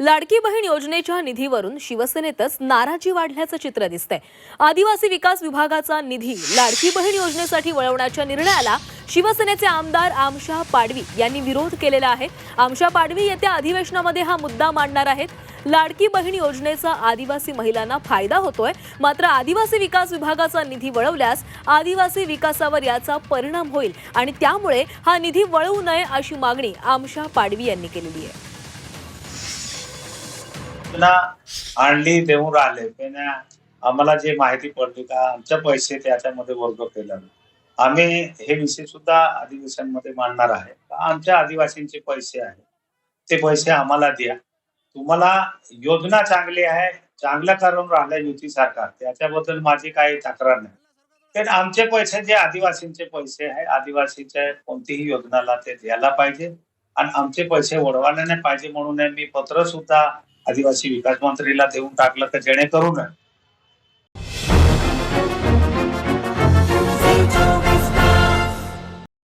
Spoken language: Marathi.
लाडकी बहीण योजनेच्या निधीवरून शिवसेनेतच नाराजी वाढल्याचं चित्र दिसतंय. आदिवासी विकास विभागाचा निधी लाडकी बहीण योजनेसाठी वळवण्याच्या निर्णयाला शिवसेनेचे आमदार आमशा पाडवी यांनी विरोध केलेला आहे. आमशा पाडवी येत्या अधिवेशनामध्ये हा मुद्दा मांडणार आहेत. लाडकी बहीण योजनेचा आदिवासी महिलांना फायदा होतोय. मात्र आदिवासी विकास विभागाचा निधी वळवल्यास आदिवासी विकासावर याचा परिणाम होईल आणि त्यामुळे हा निधी वळवू नये अशी मागणी आमशा पाडवी यांनी केलेली आहे. आणली देऊन राहिले. पण आम्हाला जे माहिती पडली का आमचे पैसे त्याच्यामध्ये वर्ग केला. आम्ही हे विषय सुद्धा अधिवेशनमध्ये मांडणार आहे. आमच्या आदिवासींचे पैसे आहे ते पैसे आम्हाला द्या. तुम्हाला योजना चांगली आहे चांगल्या करून राहिल्या युती सरकार. त्याच्याबद्दल माझी काही तक्रार नाही. पण आमचे पैसे जे आदिवासींचे पैसे आहे आदिवासीच्या कोणतीही योजनाला ते द्यायला पाहिजे. आणि आमचे पैसे ओढवायला नाही पाहिजे म्हणून मी पत्र सुद्धा आदिवासी विकास मंत्रीला देऊन टाकलं तर जेणेकरून